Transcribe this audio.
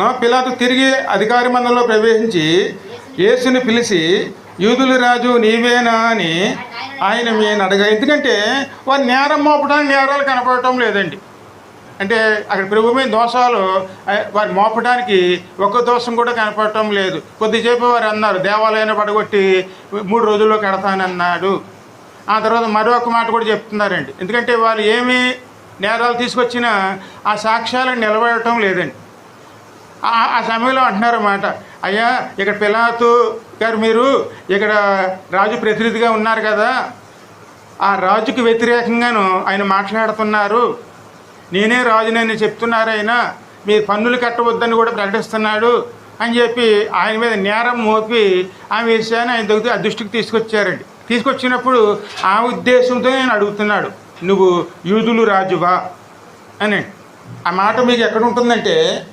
పిలాతు తిరిగి అధికారి మందంలో ప్రవేశించి యేసుని పిలిచి యూదుల రాజు నీవేనా? అని ఆయన మీద అడగా ఎందుకంటే వారు నేరం మోపడానికి నేరాలు కనపడటం లేదండి. అంటే అక్కడ ప్రభు మీద దోషాలు ఆ, వారి మోపడానికి ఒక్క దోషం కూడా కనపడటం లేదు. కొద్దిసేపు వారు అన్నారు దేవాలయాన్ని పడగొట్టి మూడు రోజుల్లో కడతానన్నాడు. ఆ తర్వాత మరొక మాట కూడా చెప్తున్నారండి. ఎందుకంటే వాళ్ళు ఏమి నేరాలు తీసుకొచ్చినా ఆ సాక్ష్యాలను నిలబడటం లేదండి. ఆ- సమయంలో అంటున్నారు అన్నమాట. అయ్యా ఇక్కడ పిలాతు గారు మీరు ఇక్కడ రాజు ప్రతినిధిగా ఉన్నారు కదా. ఆ రాజుకి వ్యతిరేకంగాను ఆయన మాట్లాడుతున్నారు. నేనే రాజునని చెప్తున్నారు ఆయన మీ పన్నులు కట్టవద్దని కూడా ప్రకటిస్తున్నాడు అని చెప్పి ఆయన మీద నేరం మోపి ఆ విషయాన్ని ఆయన దగ్గర ఆ దృష్టికి తీసుకొచ్చారండి. తీసుకొచ్చినప్పుడు ఆ ఉద్దేశంతో నేను అడుగుతున్నాడు నువ్వు యూదులు రాజువా? అని. ఆ మాట మీకు ఎక్కడ ఉంటుందంటే